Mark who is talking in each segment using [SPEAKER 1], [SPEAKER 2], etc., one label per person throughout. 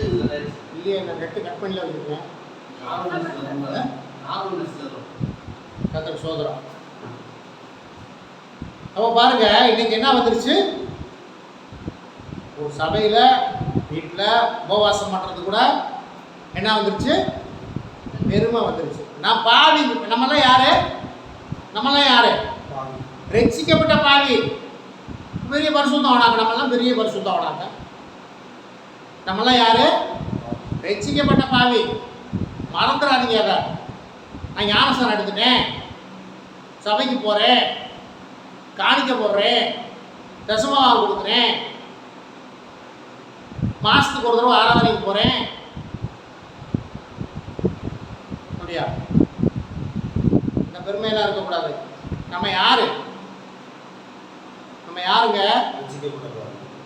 [SPEAKER 1] இல்லையே நான் net cut பண்ணல வச்சுருக்கேன் கத்தர் சோதரம் அப்போ பாருங்க இன்னைக்கு என்ன வந்துருச்சு? ஒரு சபையில் வீட்டில் உபவாசம் பண்ணுறது கூட என்ன வந்துருச்சு பெருமை வந்துருச்சு நான் பாவி நம்மளாம் யாரு நம்மளாம் யாரு ரட்சிக்கப்பட்ட பாவி பெரிய பரிசுத்தம் ஆனாங்க நம்மளாம் பெரிய பரிசுத்தம் ஆனாங்க நம்மளாம் யாரு? ரட்சிக்கப்பட்ட பாவி. மறந்துடாதீங்க அதை நான் ஞானசனம் எடுத்துட்டேன். சபைக்கு போகிறேன் காணிக்க போடுறேன் தசமாவா கொடுக்குறேன். மாதத்துக்கு ஒரு தடவை ஆராதனைக்கு போகிறேன் அப்படியா? இந்த பெருமையெல்லாம் இருக்கக்கூடாது. நம்ம யாரு? நம்ம யாருங்க.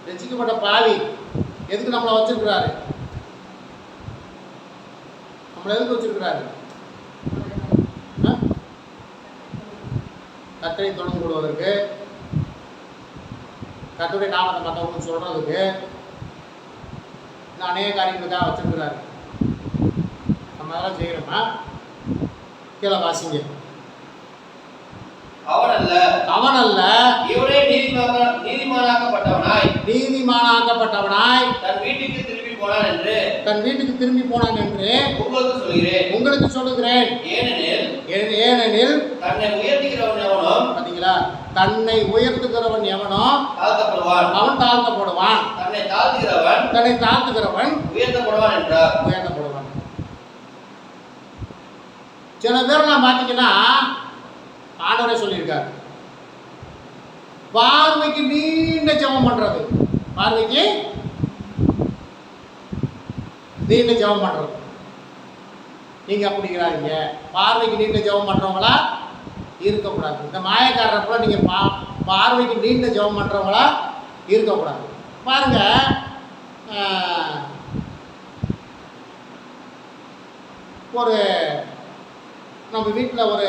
[SPEAKER 1] ரசிக்கப்பட்ட பாவி. எதுக்கு நம்மளை வச்சிருக்கிறாரு? நம்மளை எதுக்கு வச்சிருக்கிறாரு? கத்தரை தொடர்ந்து கொள்வதற்கு கத்தருடைய நாமத்தை மற்றவங்களுக்கு சொல்றதுக்கு இன்னும் அநேக காரியங்களுக்காக வச்சிருக்கிறாரு. நம்ம அதெல்லாம் செய்கிறோமா கீழே வாசிங்க.
[SPEAKER 2] அவன் அல்ல
[SPEAKER 1] அவன் அல்ல
[SPEAKER 2] இவனே நீதிமான நீதிமானாக்கப்பட்டவனாய்.
[SPEAKER 1] நீதிமானாக்கப்பட்டவனாய்.
[SPEAKER 2] தன் வீட்டுக்கு திரும்பி போனான் என்று
[SPEAKER 1] தன் வீட்டுக்கு திரும்பி போனான் என்று
[SPEAKER 2] உங்களுக்கு சொல்கிறேன்.
[SPEAKER 1] உங்களுக்கு சொல்லுகிறேன்.
[SPEAKER 2] ஏனெனில்
[SPEAKER 1] ஏன்- ஏனெனில்
[SPEAKER 2] தன்னை உயர்த்துகிறவன் எவனும்
[SPEAKER 1] பாத்தீங்களா? தன்னை உயர்த்துகிறவன் எவனோ
[SPEAKER 2] தாழ்த்தப்படுவான்.
[SPEAKER 1] அவன் தாழ்த்தப்படுவான்.
[SPEAKER 2] தன்னை தாழ்த்துகிறவன்
[SPEAKER 1] தன்னை தாழ்த்துகிறவன்
[SPEAKER 2] உயர்த்தப்படுவான் என்றார்.
[SPEAKER 1] உயர்த்தப்படுவான். சில பேர்லாம் பார்த்தீங்கன்னா ஆண்டவரே சொல்லியிருக்காரு. பார்வைக்கு நீண்ட ஜெபம் பண்றது. பார்வைக்கு நீண்ட ஜெபம் பண்றது. நீங்க அப்படிங்கிறாங்க பார்வைக்கு நீண்ட ஜெபம் பண்றவங்களா இருக்கக்கூடாது. இந்த மாயக்காரரை கூட நீங்க பா பார்வைக்கு நீண்ட ஜெபம் பண்றவங்களா இருக்கக்கூடாது. பாருங்க ஒரு நம்ம வீட்டில் ஒரு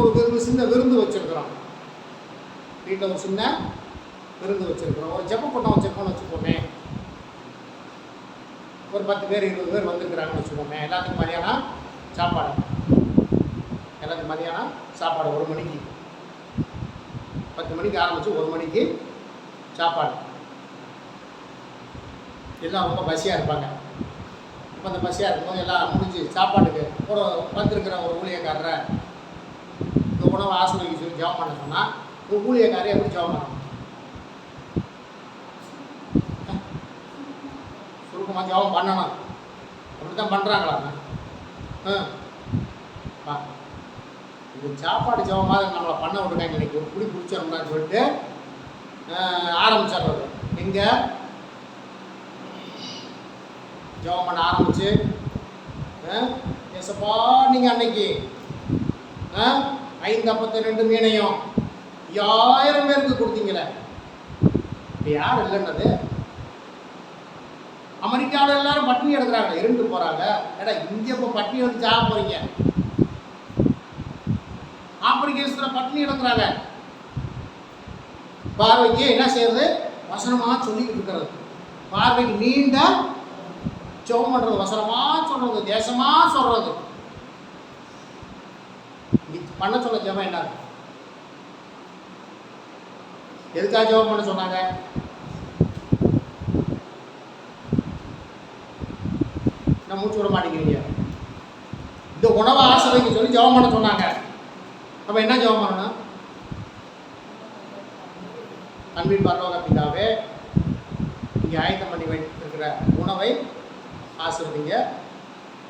[SPEAKER 1] ஒரு சின்ன விருந்து வச்சுருக்குறோம். வீட்டில் ஒரு சின்ன விருந்து வச்சுருக்குறோம். ஒரு ஜெப கூட்டம் வச்சுருக்கோம்னு வச்சுக்கோமே. ஒரு பத்து பேர் இருபது பேர் வந்திருக்கிறாங்கன்னு வச்சுக்கோமே. எல்லாத்துக்கும் மதியானம் சாப்பாடு. எல்லாத்துக்கும் மதியானம் சாப்பாடு. ஒரு மணிக்கு. பத்து மணிக்கு ஆரம்பித்து ஒரு மணிக்கு சாப்பாடு. எல்லாம் ரொம்ப பசியாக இருப்பாங்க. இப்போ அந்த பசியாக இருக்கும்போது எல்லாம் முடிஞ்சு சாப்பாட்டுக்கு ஒரு வந்திருக்கிற ஒரு ஊழியக்காரரை இந்த உணவை ஆசிரியர் சொல்லி ஜெபம் பண்ண சொன்னால் ஒரு ஊழியக்காரரை எப்படி ஜெபம் பண்ணணும் சுருக்கமாக ஜெபம் பண்ணணும் அப்படி தான் பண்ணுறாங்களா ஆ இது சாப்பாடு ஜெபமாக நம்மளை பண்ண விட்டுருக்காங்க இன்னைக்கு ஒரு குடி பிடிச்சிடணும்னு சொல்லிட்டு ஆரம்பிச்சிடுறது எங்கே ஜெபம் பண்ண ஆரம்பிச்சு ஏசப்பா நீங்கள் அன்னைக்கு ஆ, ஐந்து அப்பத்து ரெண்டு மீனையும் ஐயாயிரம் பேருக்கு கொடுத்தீங்களே இப்போ யார் இல்லைன்னது? அமெரிக்காவில் எல்லாரும் பட்டினி எடுக்கிறாங்க இருந்து போகிறாங்க ஏடா இங்கே இப்போ பட்டினி எடுத்து சாக போகிறீங்க ஆப்பிரிக்கேஷத்தில் பட்டினி எடுக்கிறாங்க. பார்வைக்கு என்ன செய்யறது? வசனமாக சொல்லிக்கிட்டு இருக்கிறது. பார்வைக்கு நீண்ட ஜெபம் பண்ணுறது வசனமாக சொல்கிறது தேசமாக சொல்கிறது பண்ண சொல்ல ஜெபம் என்ன? எதுக்காக ஜெபம் பண்ண சொன்னாங்க? நான் மூச்சு விட மாட்டேங்கிறீங்க? இந்த உணவை ஆசிரியங்க சொல்லி ஜெபம் பண்ண சொன்னாங்க. நம்ம என்ன ஜெபம் பண்ணணும்? அன்பின் பரலோக பிதாவே இங்கே ஆயத்தம் பண்ணி வைத்திருக்கிற உணவை ஆசிர்வதிங்க.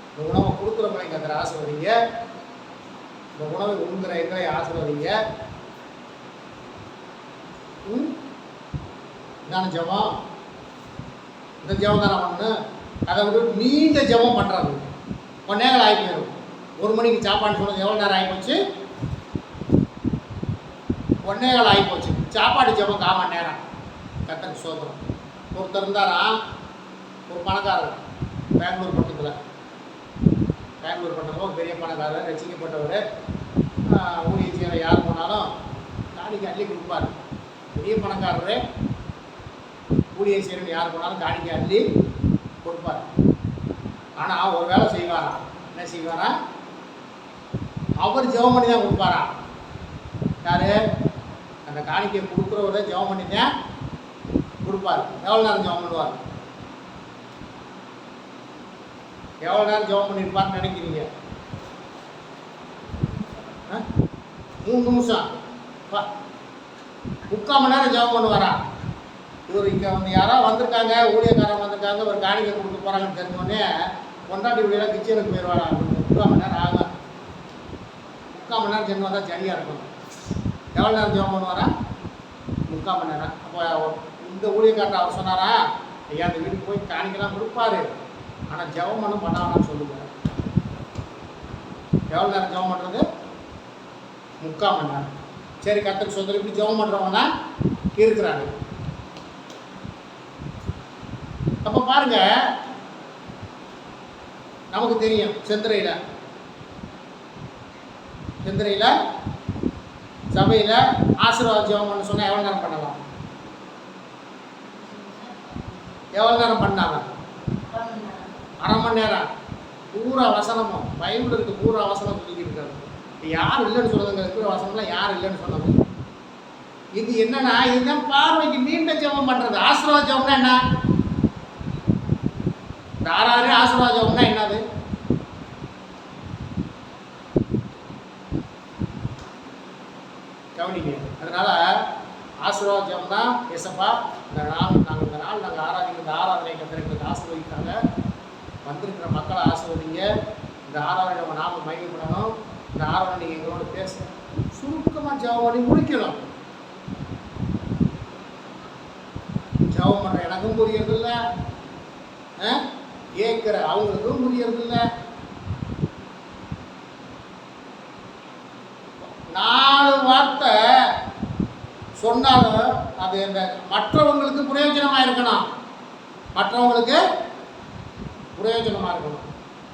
[SPEAKER 1] இந்த உணவை கொடுக்குறவங்களை கத்திர ஆசிர்வதிங்க. இந்த உணவை உண்கிற எங்களை ஆசிர்வதிங்க. இதான ஜெபம். இந்த ஜபம் தானே பண்ணணும் அதை விட்டு நீண்ட ஜெபம் பண்ணுறது கொஞ்ச நேரம் ஆகி போயிடும் ஒரு மணிக்கு சாப்பாடு சொன்னது எவ்வளோ நேரம் ஆகி போச்சு? ஒன்னே கால் ஆகி போச்சு. சாப்பாடு ஜெபம் கால் மணி நேரம். கத்தக்கு சோதனம். ஒருத்தர் இருந்தாரா? ஒரு பணக்காரர். பெங்களூர் பக்கத்தில். பெங்களூர் பட்டத்தில் பெரிய பணக்காரர் ரசிக்கப்பட்டவர். ஊழியர் யார் போனாலும் காலிக்கு அள்ளி கொடுப்பார். பெரிய பணக்காரர். ஊழியம் செய்யணும் யார் போனாலும் காணிக்கை அள்ளி கொடுப்பார். ஆனால் ஒரு வேலை செய்வாராம் என்ன செய்வாரா? அவர் ஜெபம் பண்ணி தான் கொடுப்பாராம் யாரு? அந்த காணிக்கை கொடுக்குறவரை ஜெபம் பண்ணி தான் கொடுப்பார். எவ்வளோ நேரம் ஜெபம் பண்ணுவார்? எவ்வளோ நேரம் ஜெபம் பண்ணியிருப்பார்னு நினைக்கிறீங்க? ஆ? மூணு நிமிஷம். முக்கால் மணி நேரம் ஜெபம் பண்ணுவாரா? இவர் இங்கே வந்து யாரோ வந்திருக்காங்க ஊழியக்காரன் வந்திருக்காங்க ஒரு காணிக்கை கொடுக்க போகிறாங்கன்னு தெரிஞ்சோடனே கொண்டாட்டி வீடியெல்லாம் கிச்சனுக்கு போயிடுவாரா முக்கால் மணி நேரம் ஆகும் முக்கால் மணி நேரம் சென்று வந்தால் சரியாக இருக்கும். எவ்வளோ நேரம் ஜெபம் பண்ணுவாரா? முக்கால் மணி நேரம். அப்போ இந்த ஊழியக்காரன் அவர் சொன்னாரா ஐயா அந்த வீட்டுக்கு போய் காணிக்கலாம் கொடுப்பாரு. ஆனால் ஜெபம் பண்ண பண்ணாமல் சொல்லுங்க. எவ்வளோ நேரம் ஜெபம் பண்ணுறது முக்கால் மணி நேரம். சரி கத்தருக்கு சொந்தம் இப்படி ஜெபம் பண்ணுறவங்க இருக்கிறாங்க அப்போ பாருங்க. நமக்கு தெரியும் செந்திரையில். செந்திரையில் சபையில் ஆசீர்வாத ஜெபம்னு சொன்னால் எவ்வளோ நேரம் பண்ணலாம்? எவ்வளோ நேரம் பண்ணாங்க? அரை மணி நேரம். பூரா வசனமும். பைபிள் இருக்கு பூரா வசனம் சொல்லிக்கிட்டு இருக்காரு யார் இல்லைன்னு சொல்லுதுங்க இருக்கிற வசனம்லாம் யார் இல்லைன்னு சொன்னாங்க இது என்னன்னா இதுதான் பார்வைக்கு நீண்ட ஜெபம் பண்றது. ஆசீர்வாத ஜெபம்னா என்ன? இந்த ஆறாறு என்னது? கவனிங்க அதனால ஆசீர்வாத ஜெபம்னா எசப்பா இந்த நாள் நாங்கள் இந்த நாள் நாங்கள் ஆராதிக்கிற இந்த ஆராதனை கத்திரங்களுக்கு ஆசீர்வதிக்காங்க வந்திருக்கிற மக்களை ஆசீர்வதிங்க. இந்த ஆராதனை நம்ம நாம மகிழ்ப்படணும் இந்த ஆராதனை நீங்கள் எங்களோட பேச சுருக்கமாக ஜெபம் பண்ணி முடிக்கணும் ஜெபம் பண்ணுற எனக்கும் புரியறதில்ல. கேட்குற அவங்களுக்கும் புரியறதில்ல நாலு வார்த்தை சொன்னாலும் அது இந்த மற்றவங்களுக்கு பிரயோஜனமாக இருக்கணும். மற்றவங்களுக்கு பிரயோஜனமாக இருக்கணும்.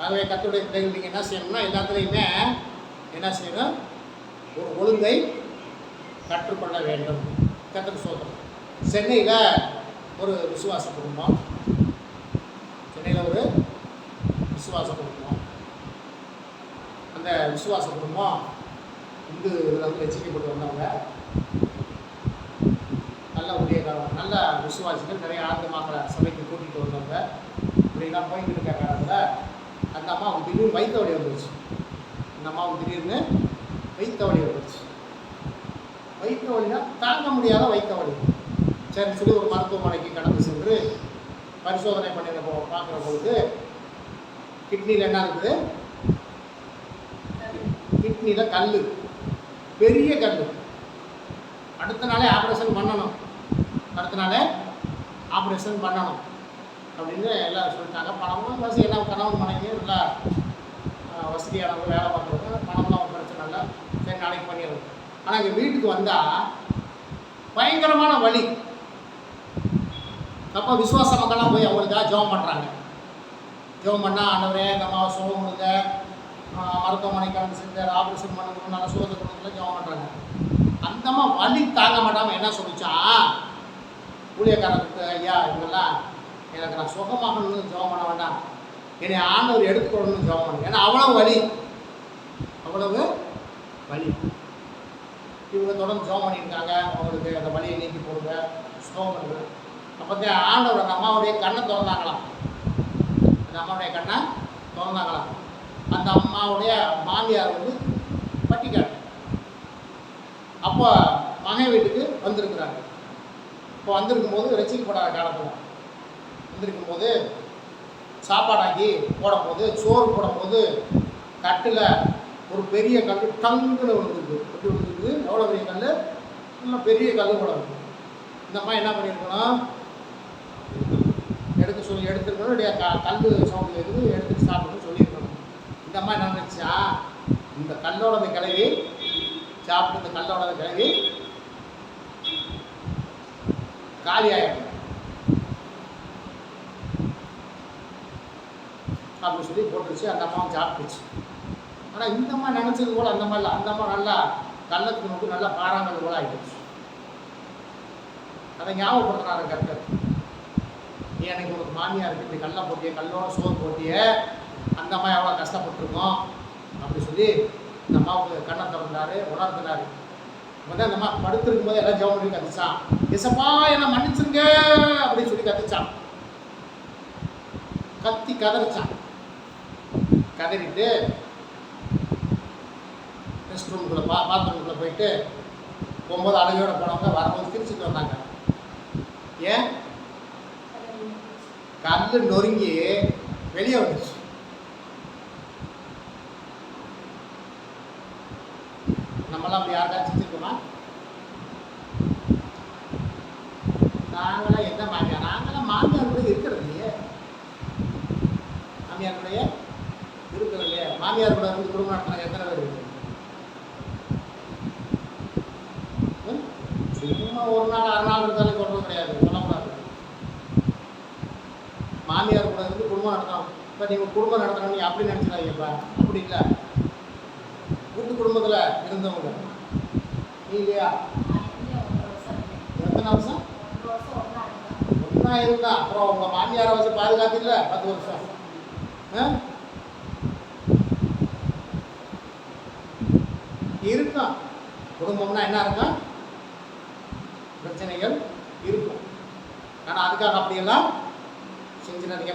[SPEAKER 1] ஆகவே கத்துடைய பிள்ளைகள் நீங்கள் என்ன செய்யணும்னா எல்லாத்துலேயுமே என்ன செய்யணும்? ஒரு ஒழுங்கை கற்றுக்கொள்ள வேண்டும். கற்றுக்கு சோதனம் சென்னையில் ஒரு விசுவாச குடும்பம். சென்னையில் ஒரு விசுவாச குடும்பம். அந்த விசுவாச குடும்பம் இந்து இதில் வந்து ரசிக்கப்பட்டு வந்தவங்க. நல்ல ஊழியக்காரங்க நல்ல விசுவாசிகள் நிறைய ஆண்டு சபைக்கு கூட்டிகிட்டு வந்தவங்க. இப்படிலாம் போயிட்டு இருக்க காலத்தில் அந்த அம்மாவுக்கு திடீர்னு வைத்த வழி வந்துருச்சு. அந்த அம்மாவுக்கு திடீர்னு வைத்த வழி வந்துருச்சு. வைத்த வழினா தாங்க முடியாத வைத்த வழி சரி சொல்லி ஒரு மருத்துவமனைக்கு கடந்து சென்று பரிசோதனை பண்ணி போ பார்க்குற பொழுது கிட்னியில் என்ன இருக்குது? கிட்னியில் கல் பெரிய கல் அடுத்த நாளே ஆப்ரேஷன் பண்ணணும். அடுத்த நாளே ஆப்ரேஷன் பண்ணணும். அப்படின்னு எல்லாம் சொல்லிட்டாங்க. பணமும் வசதி எல்லாம் கணவன் மனைவியும் நல்லா வசதியானவங்க வேலை பார்க்குறவங்க பணம்லாம் ஒரு பிரச்சனை இல்லை சரி நாளைக்கு பண்ணிடுறோம் ஆனால் இங்கே வீட்டுக்கு வந்தால் பயங்கரமான வழி அப்போ விசுவாச மக்கள்லாம் போய் அவங்களுக்காக ஜெபம் பண்ணுறாங்க ஜெபம் பண்ணால் ஆண்டவரே எங்கள் அம்மாவை சுகம் கொடுங்க மருத்துவமனைக்கு கலந்து செஞ்சார் ஆப்ரேஷன் பண்ணணும் நல்ல சுகத்தை கொடுக்கல ஜெபம் பண்ணுறாங்க அந்த அம்மா வலி தாங்க மாட்டாமல் என்ன சொல்லிச்சா? ஊழியக்காரருக்கு ஐயா இவங்கெல்லாம் எனக்கு நான் சுகமாகணும்னு ஜெபம் பண்ண வேண்டாம். என்னை ஆண்டவர் எடுத்துக்கொள்ளணும்னு ஜெபம் பண்ணு. ஏன்னா அவ்வளவு வலி. அவ்வளவு வலி. இவங்க தொடர்ந்து ஜெபம் பண்ணியிருக்காங்க அவங்களுக்கு அந்த வலியை நீக்கி போடுங்க சுகம் பண்ணுறேன் அப்போ ஆண்டவர் அந்த அம்மாவுடைய கண்ணை திறந்தாங்களாம். அந்த அம்மாவுடைய கண்ணை திறந்தாங்களாம். அந்த அம்மாவுடைய மாமியார் வந்து பட்டிக்காடு. அப்போ மகன் வீட்டுக்கு வந்திருக்கிறாங்க இப்போ வந்திருக்கும் போது ரசிக்கப்படாத காலத்தில். வந்திருக்கும் போது சாப்பாடாக்கி போடும்போது சோறு போடும்போது தட்டில் ஒரு பெரிய கல் டங்குன்னு விழுந்துருக்கு. எப்படி விழுந்துருக்கு? எவ்வளோ பெரிய கல் இன்னும் பெரிய கல் கூட இருக்கு. இந்த அம்மா என்ன பண்ணியிருக்கணும்? எடுக்க சொல்லி எடுத்துருக்கணும் க கல் சவுண்டில் இருந்து எடுத்துட்டு சாப்பிடணும்னு சொல்லியிருக்கணும் இந்த அம்மா என்ன நினச்சா இந்த கல்லோட இந்த கிளவி சாப்பிட்டு இந்த கல்லோட கிளவி காலி ஆயிடும் அப்படின்னு சொல்லி போட்டுருச்சு. அந்த அம்மாவும் சாப்பிட்டுச்சு. ஆனால் இந்த அம்மா நினச்சது போல் அந்த மாதிரிலாம் அந்த அம்மா நல்லா கள்ளத்துக்கு நோக்கு நல்லா பாறாங்கல் போல ஆகிடுச்சு அதை ஞாபகப்படுத்துறாரு கர்த்தர். நீ எனக்கு உனக்கு மாமியாருக்கு இப்படி கல்லை போட்டிய கல்லோட சோறு போட்டிய அந்த அம்மா எவ்வளோ கஷ்டப்பட்டுருக்கோம்? அப்படி சொல்லி இந்த அம்மாவுக்கு கண்ணை திறந்தாரு உணர்த்தினாரு. வந்து அந்த அம்மா படுத்திருக்கும் போது எல்லாம் ஜெவம் பண்ணி கத்துச்சான் இசப்பா என்னை மன்னிச்சிருங்க அப்படின்னு சொல்லி கத்துச்சான் கத்தி கதறிச்சான் கதறிட்டு ரெஸ்ட் ரூமுக்குள்ளே பா பாத்ரூமுக்குள்ளே போயிட்டு போகும்போது அழகையோட போனவங்க வரும்போது திருச்சிட்டு வந்தாங்க. ஏன்? கல் நொறுங்கி வெளியே வந்துச்சு நம்மளாம் அப்படி யாருக்காச்சும் செஞ்சிருக்கோமா? நாங்களாம் என்ன மாமியார்? நாங்களாம் மாமியார் கூட இருக்கிறது இல்லையே. மாமியார் கூடயே இருக்கிறது இல்லையே. மாமியார் கூட இருந்து குடும்பம் நடத்தின எத்தனை பேர் இருக்கு சும்மா ஒரு நாள் அரை நாள் இருந்தாலும் சொல்றது கிடையாது. மாமியார் கூட இருந்து குடும்பம் நடத்தணும். இப்போ நீங்கள் குடும்பம் நடத்தணும் நீ அப்படி நினச்சிடாதீங்கப்பா அப்படி இல்லை. கூட்டு குடும்பத்தில் இருந்தவங்க. நீ இல்லையா? எத்தனை வருஷம்? ஒன்றா இருந்தா அப்புறம் உங்கள் மாமியாரை வச்சு பாதுகாத்தில்ல பத்து வருஷம். ஆ? இருக்கும். குடும்பம்னா என்ன இருக்கும்? பிரச்சனைகள் இருக்கும். ஆனால் அதுக்காக அப்படியெல்லாம் செஞ்சிடாதீங்க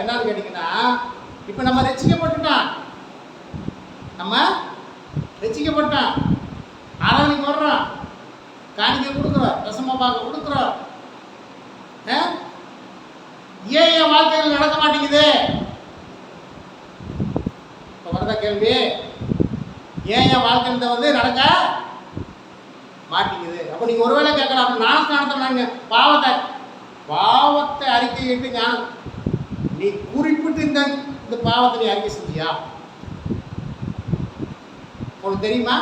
[SPEAKER 1] என்னன்னு கேட்டிங்கன்னா இப்போ நம்ம ரசிக்கப்பட்டுட்டோம் நம்ம ரசிக்கப்பட்டோம் ஆராதனைக்கு வர்றோம் காணிக்கை கொடுக்குறோம் ரசமா பார்க்க கொடுக்குறோம் ஆ? ஏன் என் வாழ்க்கையில் நடக்க மாட்டேங்குது? இப்போ வரத கேள்வி ஏன் என் வாழ்க்கையில் வந்து நடக்க மாட்டேங்குது? அப்போ நீங்கள் ஒருவேளை கேட்கலாம். அப்போ நான் நடத்தினாங்க பாவத்தை பாவத்தை அறிக்கையிட்டு ஞானம். நீ குறிப்பிட்டு இந்த இந்த பாவத்தை நீ அறிக்கை செஞ்சியா? உனக்கு தெரியுமா?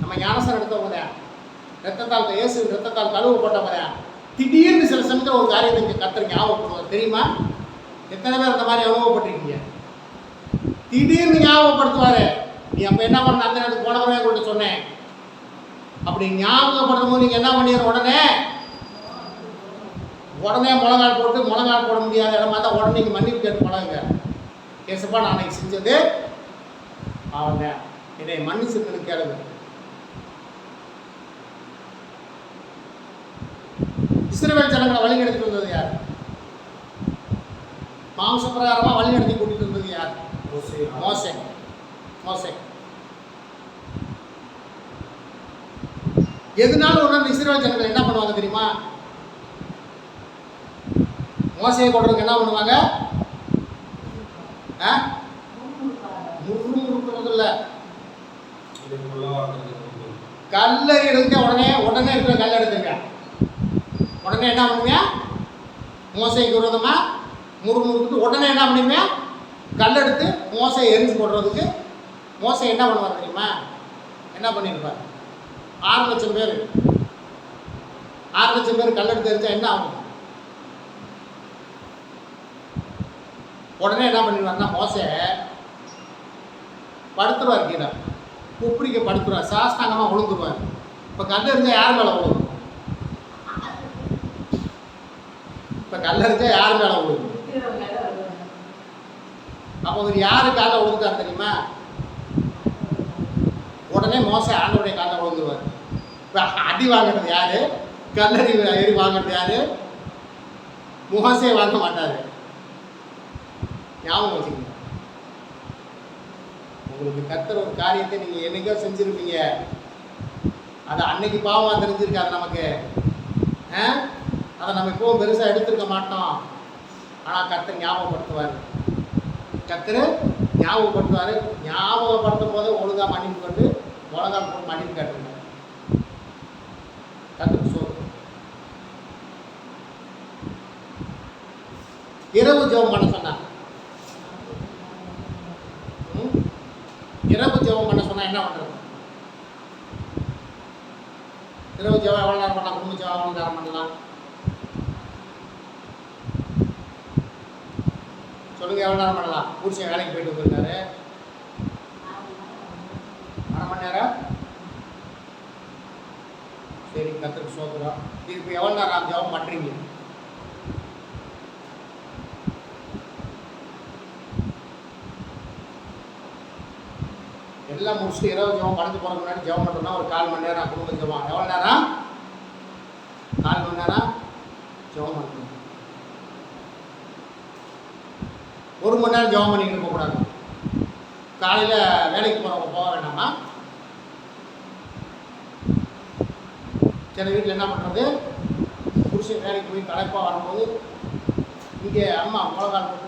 [SPEAKER 1] நம்ம ஞானசரம் எடுத்தவங்க ரத்தத்தால் இயேசு ரத்தத்தால் கழுவப்பட்டவங்க தான் திடீர்னு சில சமயத்தில் ஒரு காரியத்தை கத்துற ஞாபகப்படுவாங்க தெரியுமா? எத்தனை பேர் அந்த மாதிரி அனுபவப்பட்டிருக்கீங்க? திடீர்னு ஞாபகப்படுத்துவாரு. நீ அப்போ என்ன பண்ண? அந்த நேரத்துக்கு போனவரே உங்கள்கிட்ட சொன்னேன். அப்படி ஞாபகப்படுத்தும் போது நீங்கள் என்ன பண்ணிடுற? உடனே உடனே முழங்கால் போட்டு முழங்கால் போட முடியாத இடமா தான் உடனே நீங்கள் மன்னிப்பு கேட்டு பழகுங்க. கேசப்பா நான் அன்னைக்கு செஞ்சது அவன். என்னை மன்னிச்சிருக்கணும் கேளுங்க. இஸ்ரவேல் ஜனங்களை வழி நடத்தி வந்தது யார்? மாம்ச பிரகாரமா வழி நடத்தி கூட்டிட்டு வந்தது யார்? மோசே. மோசே. எதுனாலும் ஒரு நாள் இஸ்ரவேல் ஜனங்கள் என்ன பண்ணுவாங்க தெரியுமா? மோசையை போடுறதுக்கு என்ன பண்ணுவாங்க? ஆ? முறுமுறுக்கிறது இல்லை கல்லை எடுக்க உடனே உடனே இருக்கிற கல் எடுத்துங்க உடனே என்ன பண்ணுவீங்க? மோசைக்கு விரோதமா முறுமுறுத்துட்டு உடனே என்ன பண்ணுவீங்க? கல் எடுத்து மோசையை எரிஞ்சு போடுறதுக்கு மோசை என்ன பண்ணுவார் தெரியுமா? என்ன பண்ணியிருப்பார் ஆறு லட்சம் பேர். ஆறு லட்சம் பேர் கல் எடுத்து எரிஞ்சா என்ன ஆகும்? உடனே என்ன பண்ணிடுவார்னா மோசை படுத்துருவார் கீழே. குப்பிரிக்க படுத்துருவார். சாஸ்தாங்கமாக விழுந்துருவார் இப்போ கல் இருந்தால் யார் மேலே விழுகும் இப்போ கல் இருந்தால் யார் மேலே விழுகும் அப்போ இவர் யாரு காலில் விழுந்துட்டார் தெரியுமா? உடனே மோசை ஆண்டோடைய காலில் விழுந்துருவார் இப்போ அடி வாங்குறது யாரு? கல்லறி எரி வாங்குறது யாரு? முகசே வாங்க மாட்டாரு. ஞாபகம் வச்சுக்கணும் உங்களுக்கு கத்துற ஒரு காரியத்தை நீங்கள் என்னைக்கோ செஞ்சுருப்பீங்க. அது அன்னைக்கு பாவமாக தெரிஞ்சிருக்காது நமக்கு. அதை நம்ம இப்போ பெருசாக எடுத்திருக்க மாட்டோம். ஆனால் கத்தர் ஞாபகப்படுத்துவார். கத்தர் ஞாபகப்படுத்துவார். ஞாபகப்படுத்தும் போது ஒழுங்காக மன்னிப்பு கொண்டு ஒழுங்காக போட்டு மன்னிப்பு கட்டுங்க கத்தர் சோறு இரவு ஜோம் பண்ண சொன்னாங்க இரவு ஜெபம் பண்ண சொன்னா என்ன பண்ணுறது இரவு ஜெபம் எவ்வளோ நேரம் பண்ணலாம் குடும்ப ஜெபம் எவ்வளோ நேரம் பண்ணலாம் சொல்லுங்க எவ்வளோ நேரம் பண்ணலாம் புருஷன் வேலைக்கு போயிட்டு வந்துருக்காரு அரை மணி நேரம் சரி கத்துக்கு சோத்துறோம் இது இப்போ எவ்வளோ நேரம் ஜெபம் பண்ணுறீங்க எல்லாம் முடிச்சுட்டு இரவு ஜெபம் படுத்து போகிறதுக்கு முன்னாடி ஜெபம் பண்ணுறோம்னா ஒரு கால் மணி நேரம் குடும்ப ஜெபம். எவ்வளோ நேரம்? கால் மணி நேரம் ஜெபம் பண்ணணும். ஒரு மணி நேரம் ஜெபம் பண்ணிக்கிட்டு இருக்கக்கூடாது காலையில் வேலைக்கு போகிறவங்க போக வேண்டாமா? சில வீட்டில் என்ன பண்ணுறது புருஷன் வேலைக்கு போய் களைப்பாக வரும்போது இங்கே அம்மா முழங்கால்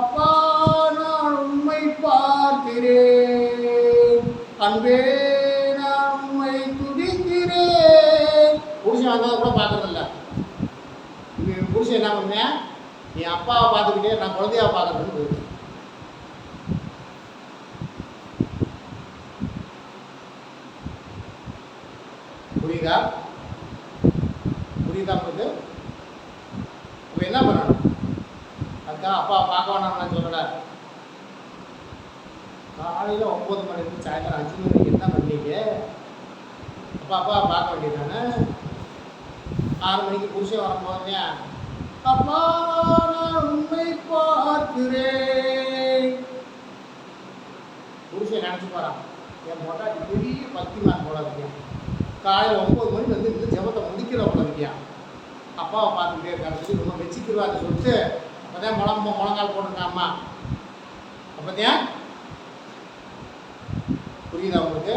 [SPEAKER 1] அப்பா நான் உண்மை பார்க்கிறேன். அன்பே நான் உண்மை துதிக்கிறேன். புருஷன் வந்ததை கூட பார்க்கறதில்ல. இவன் புருஷன் என்ன பண்ணேன் என் அப்பாவை பார்த்துக்கிட்டே நான் குழந்தையாவை பார்க்கறதுன்னு போயிடுவேன் புரியுதா? புரியுதா உங்களுக்கு? இப்போ என்ன பண்ணணும்? அதுக்காக அப்பா பார்க்க வேணாம் நான் சொல்லலை. காலையில் ஒம்பது மணிக்கு சாயந்தரம் அஞ்சு மணிக்கு என்ன பண்ணீங்க? அப்பா அப்பா பார்க்க வேண்டியதானே ஆறு மணிக்கு புருஷன் வரும்போது அப்பா நான் உண்மை பார்க்கிறேன். புருஷன் நினச்சி போகிறான் என் பொண்டாட்டி பெரிய பக்திமான் போல இருக்கியா. காலையில் ஒம்பது மணிக்கு வந்து இந்த ஜபத்தை முடிக்கிற போல இருக்கியா. அப்பாவை பார்த்துக்கிட்டே இருக்காரு சொல்லி ரொம்ப வச்சுக்கிடுவான்னு சொல்லிட்டு அப்போதான் முழம் முழங்கால் போட்டுருக்காம்மா. அம்மா அப்போதான் புரியுதா உங்களுக்கு?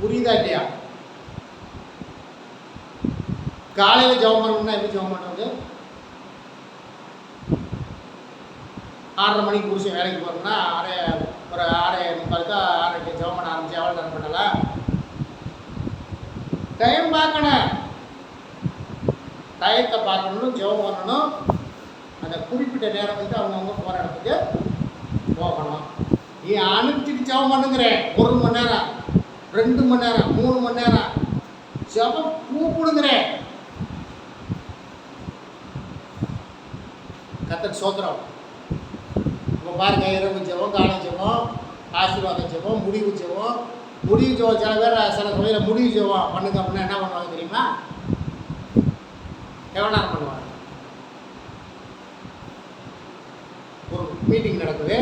[SPEAKER 1] புரியுதா இல்லையா? காலையில் ஜெபம் பண்ணணும்னா எப்படி ஜெபம் பண்ணுறது ஆறரை மணிக்கு புருஷன் வேலைக்கு போகிறோம்னா ஆறே ஒரு ஆறே முக்காலுக்கு ஆறரைக்கு ஜெபம் பண்ண ஆரம்பிச்சு எவ்வளோ நேரம் பண்ணல டைம் பார்க்கணும். டயத்தை பார்க்கணும் ஜெபம் பண்ணணும். அந்த குறிப்பிட்ட நேரம் வந்து அவங்கவுங்க போகிற இடத்துக்கு போகணும். நீ அனுப்பிச்சிட்டு ஜெபம் பண்ணுங்கிறேன் ஒரு மணி நேரம் ரெண்டு மணி நேரம் மூணு மணி நேரம். ஜெபம் கூப்பிடுங்கிறேன் கத்தர் சோத்திரம். இப்போ பாருங்க இரவு ஜெபம் காலை ஜெபம் ஆசீர்வாத ஜெபம் முடிவு ஜெபம். முடிவு ஜெபம் சில பேர் சில சமயம் முடிவு ஜெபம் பண்ணுங்க அப்படின்னா என்ன பண்ணுவாங்க தெரியுமா? எவ்வளோ நேரம் பண்ணுவாங்க ஒரு மீட்டிங் நடக்குது.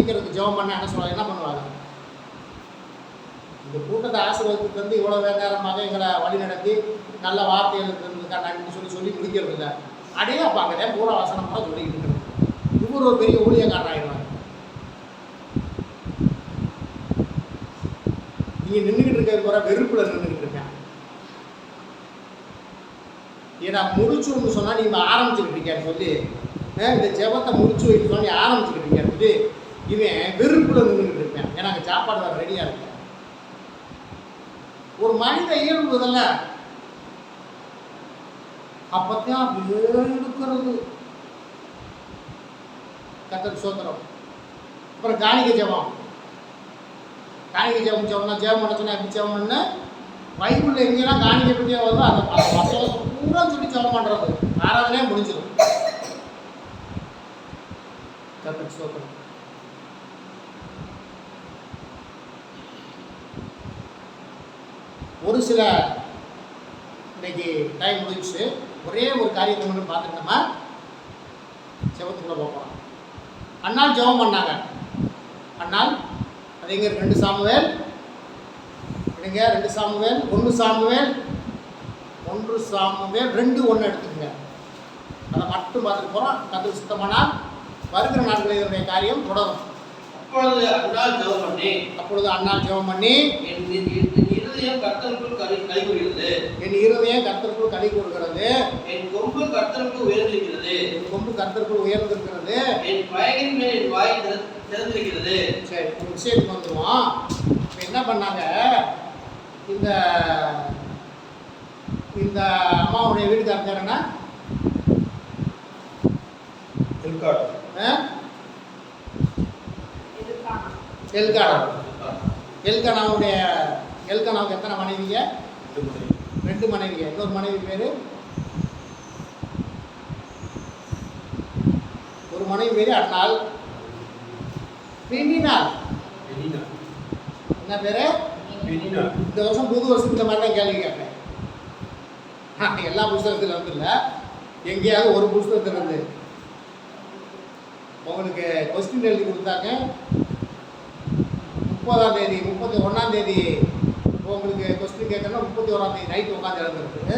[SPEAKER 1] முடிக்கிறதுக்கு ஜெபம் பண்ண என்ன சொல்ல என்ன பண்ணுவாங்க? இந்த கூட்டத்தை ஆசீர்வாதத்துக்கு வந்து இவ்வளோ நேரமாக எங்களை வழி நடத்தி நல்ல வார்த்தைகளுக்கு இருந்திருக்கா நன்றி சொல்லி சொல்லி முடிக்கிறது இல்லை. அடையே பார்க்கல பூரா வசனம் கூட சொல்லிக்கிட்டு இருக்கிறது இவர் ஒரு பெரிய ஊழியக்காரர் ஆயிடுவாங்க நீங்கள் நின்றுக்கிட்டு இருக்கிறது போகிற வெறுப்பில் நின்றுக்கிட்டு இருக்கேன். ஏன்னா முடிச்சுன்னு சொன்னால் நீங்கள் ஆரம்பிச்சுக்கிட்டு இருக்கேன்னு சொல்லி இந்த ஜெபத்தை முடிச்சு வைக்க நீ ஆரம்பிச்சுக்கிட்டு இருக்கேன் சொல்லி இவன் வெறுப்பில் நின்றுட்டு இருப்பேன் ஏன்னா அங்கே சாப்பாடு வர ரெடியாக இருக்கேன் ஒரு மனித இயல்பு அப்பத்தான் அப்படியே இருக்கிறது கத்தர் சோத்திரம். அப்புறம் காணிக்க ஜெபம். காணிக்க ஜெபம் சொன்னா ஜெபம் பண்ண சொன்னா எப்படி ஜெபம் பண்ண? பைபிளில் எங்கெல்லாம் காணிக்க பற்றியா வருதோ அந்த பூரா சொல்லி ஜெபம் பண்ணுறது ஆராதனையே முடிஞ்சிடும். கத்தர் சோத்திரம். ஒரு சில இன்னைக்கு டைம் முடிஞ்சுச்சு. ஒரே ஒரு காரியத்தை மட்டும் பார்த்துட்டோமா செவத்துக்குள்ளே போகலாம். அண்ணால் ஜெபம் பண்ணாங்க. அண்ணால் அது எங்க? ரெண்டு சாமுவேல். எடுங்க ரெண்டு சாமுவேல் ஒன்று சாமுவேல் ஒன்று சாமுவேல் ரெண்டு ஒன்று எடுத்துக்கங்க. அதை மட்டும் பார்த்துட்டு போகிறோம் கற்று சுத்தமானால் வருகிற நாட்களில் இதனுடைய காரியம் தொடரும்.
[SPEAKER 2] அப்பொழுது அன்னால் ஜெபம் பண்ணி
[SPEAKER 1] அப்பொழுது அண்ணால் ஜெபம் பண்ணி
[SPEAKER 2] இருதயம் கர்த்தருக்குள் கலி கலிகூறுகிறது
[SPEAKER 1] என் இருதயம் கர்த்தருக்குள் கலி கொடுக்கிறது
[SPEAKER 2] என் கொம்பு கர்த்தருக்கு உயர்ந்திருக்கிறது.
[SPEAKER 1] என் கொம்பு கர்த்தருக்குள் உயர்ந்திருக்கிறது.
[SPEAKER 2] என் பயனின் மேல் என் வாய் திற- திறந்திருக்கிறது.
[SPEAKER 1] சரி ஒரு விஷயத்துக்கு வந்துடுவோம் இப்போ என்ன பண்ணாங்க? இந்த இந்த அம்மாவுடைய வீட்டுக்காரர் பேர் என்ன? ஆ? எல்கானா எல்கானாவுடைய எல்கானாவுக்கு எத்தனை மனைவிங்க? ரெண்டு மனைவிங்க. இன்னொரு மனைவி பேர்? ஒரு மனைவி பேர் அண்ணாள் பெண்ணினாள் என்ன பேர்? இந்த வருஷம் புது வருஷம் இந்த மாதிரி தான் கேள்வி கேட்பேன் எல்லா புஸ்தகத்துல வந்து இல்லை. எங்கேயாவது ஒரு புஸ்தகத்துல இருந்து. உங்களுக்கு கொஸ்டின் எழுதி கொடுத்தாங்க. முப்பதாம் தேதி முப்பத்தி ஒன்றாம் தேதி உங்களுக்கு கொஸ்டின் கேட்கணும்னா முப்பத்தி ஓராம் தேதி நைட்டு உட்காந்து எழுதுறது.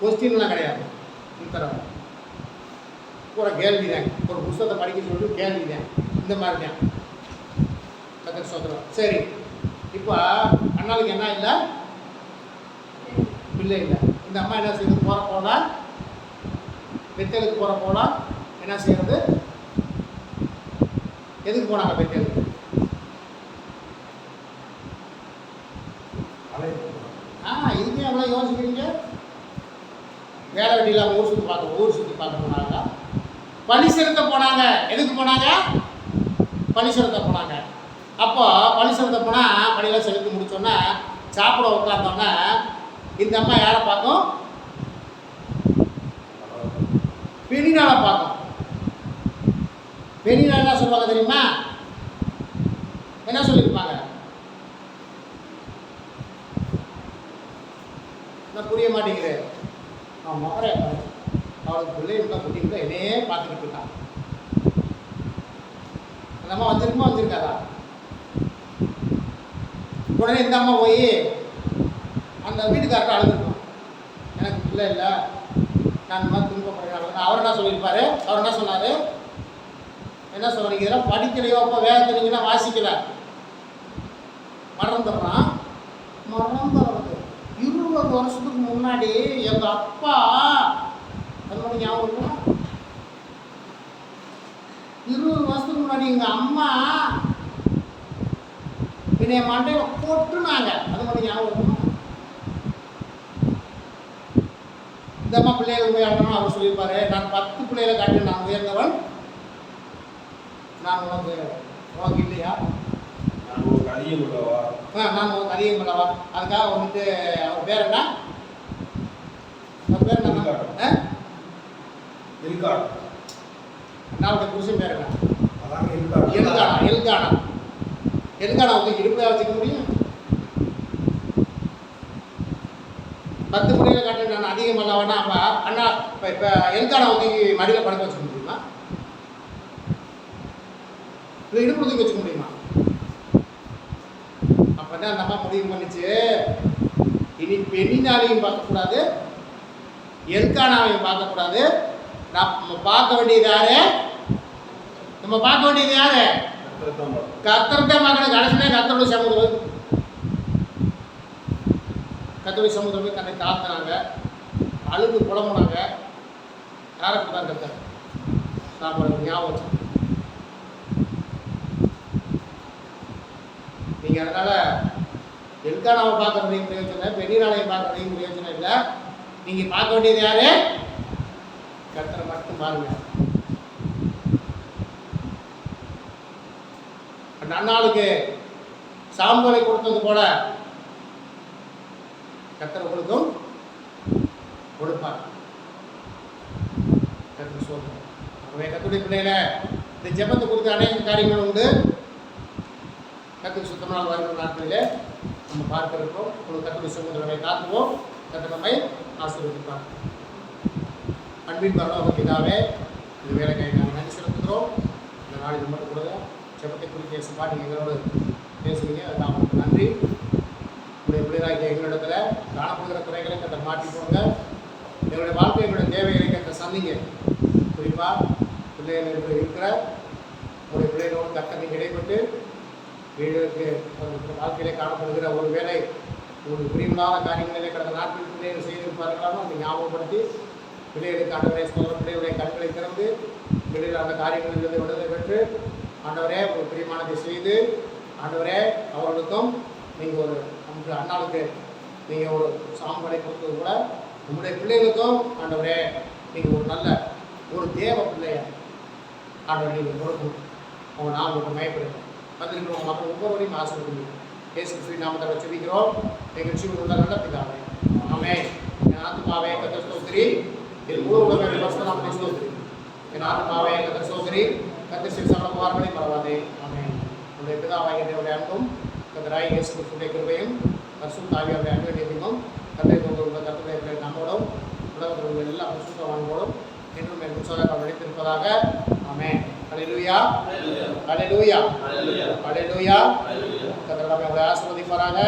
[SPEAKER 1] கொஸ்டின்லாம் கிடையாது. உத்தரவு பூரா கேள்வி தான். ஒரு புஸ்தகத்தை படிக்க சொல்லிட்டு கேள்வி தான். இந்த மாதிரி தான். கத்திர சோதரம் சரி. இப்போ அண்ணாளுக்கு என்ன இல்லை? பிள்ளை இல்லை. இந்த அம்மா என்ன செய்யுது? போகிற போனால் பெத்தலுக்கு போகிற போனால் என்ன செய்யறது எதுக்கு போனாங்க பெத்தலுக்கு ஆ இதுக்கே யோசிக்கிறீங்க வேலை வெட்டி இல்லாமல் ஊர் சுற்றி பார்க்க ஊர் சுற்றி பார்க்க போனாங்க. பணி செலுத்த போனாங்க. எதுக்கு போனாங்க? பணி செலுத்த போனாங்க. அப்போ பணி செலுத்த போனால் பணியெல்லாம் செலுத்தி முடிச்சோன்னே சாப்பிட உட்காந்தோன்னே இந்த அம்மா யாரை பார்க்கும்? பெரியநாளை பார்க்கும். பெரியநாள் என்ன சொல்லுவாங்க தெரியுமா? என்ன சொல்லியிருப்பாங்க? நான் புரிய மாட்டேங்குது அவன் அவளுக்கு பிள்ளை இருந்தா குட்டி என்னையே பார்த்துக்கிட்டு இருக்கான். அந்த அம்மா வந்திருக்குமா வந்திருக்காதா உடனே இந்த அம்மா போய் அந்த வீட்டுக்காரர்கிட்ட அழுதுருக்கோம். எனக்கு பிள்ளை இல்லை. நான் இந்த மாதிரி துன்பப்படுறேன். அவர் என்ன சொல்லியிருப்பாரு? அவர் என்ன சொன்னார்? என்ன சொல்கிறீங்க இதெல்லாம் படிக்கலையோ அப்போ வேலை தெரியுங்கன்னா வாசிக்கல. மறந்துடுறான். மறந்து வருஷத்துக்கு முன்னாடி எங்க அப்பா அது ஞாபகம் இருபது வருஷத்துக்கு முன்னாடி எங்க அம்மா என்னைய மண்டையில கொட்டுனாங்க. அது ஞாபகம் இந்த அம்மா பிள்ளைகள் உயர்ந்தவன் அவர் சொல்லியிருப்பாரு நான் பத்து பிள்ளைகளை காட்டி நான் உயர்ந்தவன். நான் உனக்கு உனக்கு இல்லையா
[SPEAKER 3] நான் ஒரு கலியும் உள்ளவா
[SPEAKER 1] ஆ நான் உனக்கு அதிகம் பண்ணவா அதுக்காக வந்துட்டு அவர் பேர் என்ன? அவர் பேர் என்ன
[SPEAKER 3] இருக்காடு
[SPEAKER 1] நாளுடைய புருஷன் பேர் என்ன? எல்கானா எல்கானா எல்கானா வந்து இடுப்பையா வச்சுக்க முடியும்? பத்து பிள்ளைகளை காட்டி நான் அதிகம் பண்ணவனா அப்ப அண்ணா இப்போ இப்போ எல்கானா வந்து மடியில் படுக்க வச்சுக்க முடியுமா? இல்லை இடுப்பு வச்சுக்க முடியுமா அந்த அம்மா முடிவு பண்ணிச்சு? இனி பெண்ணினாலையும் பார்க்கக்கூடாது எல்கானாவையும் பார்க்கக்கூடாது. நம்ம பார்க்க வேண்டியது யாரு? நம்ம பார்க்க வேண்டியது யாரு?
[SPEAKER 3] கத்திரத்தான் பார்க்கணும்.
[SPEAKER 1] கத்தரத்தை மகன் கத்தருடைய சமுதிரம் கத்தருடைய சமுதிரம் போய் தன்னை தாழ்த்தினாங்க. அழுது புலம்புனாங்க. யாரை தான் கத்தர் சாப்பிட்றது ஞாபகம் நீங்கள் அதனால் எல்கானாவை பார்க்கறதையும் பிரயோஜனம் இல்லை பெரியநாளையும் பார்க்கறதையும் பிரயோஜனம் இல்லை? நீங்கள் பார்க்க வேண்டியது யாரு? கத்தரை மட்டும் பாருங்க. அந்த அண்ணாளுக்கு சாம்பலை கொடுத்தது போல கத்தர் உங்களுக்கும் கொடுப்பார். கத்தர் சொல்றோம் கத்துடைய பிள்ளையில இந்த ஜெபத்தை குறித்து அநேக காரியங்கள் உண்டு. கத்துக்கு சுத்தமான வருகிற நாட்களிலே நம்ம பார்க்க இருக்கோம் உங்களுக்கு கத்துடைய சுதந்திரமை காத்துவோம் கத்து நம்மை ஆசீர்வதிப்பார். அன்பின் பரலோக பிதாவே இந்த வேலைக்காய் நாங்கள் நன்றி செலுத்துகிறோம். இந்த நாளில் மட்டும் கூட செப்பத்தை குறித்து பேசும்பா நீங்கள் எங்களோடு பேசுவீங்க அதுக்கு அவங்களுக்கு நன்றி. உங்களுடைய பிள்ளைகளாகிய எங்களிடத்துல காணப்படுகிற குறைகளை கத்தை மாற்றி போங்க எங்களுடைய வாழ்க்கை எங்களுடைய தேவைகளை கத்தை சந்திங்க. குறிப்பாக பிள்ளைகள் இருக்கிற உங்களுடைய பிள்ளைகளோடு கத்த நீங்கள் இடைப்பட்டு வீடுக்கு வாழ்க்கையிலே காணப்படுகிற ஒரு வேலை ஒரு பிரியமில்லாத காரியங்களிலே கடந்த நாட்களில் பிள்ளைகள் செய்திருப்பார்களாலும் அதை ஞாபகப்படுத்தி பிள்ளைகளுக்கு ஆண்டவரே சோதர பிள்ளைகளுடைய கண்களை திறந்து பிள்ளைகள் அந்த காரியங்களிலிருந்து விடுதலை பெற்று ஆண்டவரே ஒரு பிரியமானதை செய்து ஆண்டவரே அவர்களுக்கும் நீங்கள் ஒரு அன்று அண்ணாளுக்கு நீங்கள் ஒரு சாம்பலை கொடுத்தது கூட உங்களுடைய பிள்ளைகளுக்கும் ஆண்டவரே நீங்கள் ஒரு நல்ல ஒரு தேவ பிள்ளைய ஆண்டவர் நீங்கள் கொடுக்கும் அவங்க நான் உங்களுக்கு மயப்படுத்தும் வந்திருக்கிறோம் மக்கள் ஒவ்வொருவரையும் ஆசிரியர் இயேசு ஸ்ரீ நாமத்தை வச்சிருக்கிறோம் எங்கள் ஜீவன் உள்ள நல்ல பிதாவே. ஆமே என் ஆத்மாவே கத்த சோதரி என் முழு உலக வசனாமத்தை சோதரி என் ஆத்மாவே கத்த சோதரி கத்த ஸ்ரீ சகல பரவாதே. ஆமே உங்களுடைய பிதாவாகிய தேவனுடைய அன்பும் கத்தராய் இயேசு கிறிஸ்துடைய கிருபையும் பரிசுத்த ஆவியாருடைய அன்பு நீதியும் கத்தை உங்கள் உள்ள கத்துடைய நம்மோடும் உலகத்தில் உள்ள எல்லா பரிசுத்தவான்களோடும் என்றும் என் உற்சாகம் நடித்திருப்பதாக ஆமே அல்லேலூயா அலையூயா
[SPEAKER 2] Hallelujah.
[SPEAKER 1] அலையூயா
[SPEAKER 2] Hallelujah.
[SPEAKER 1] கத்திர நம்மை உங்களை ஆசீர்வதிப்பாராக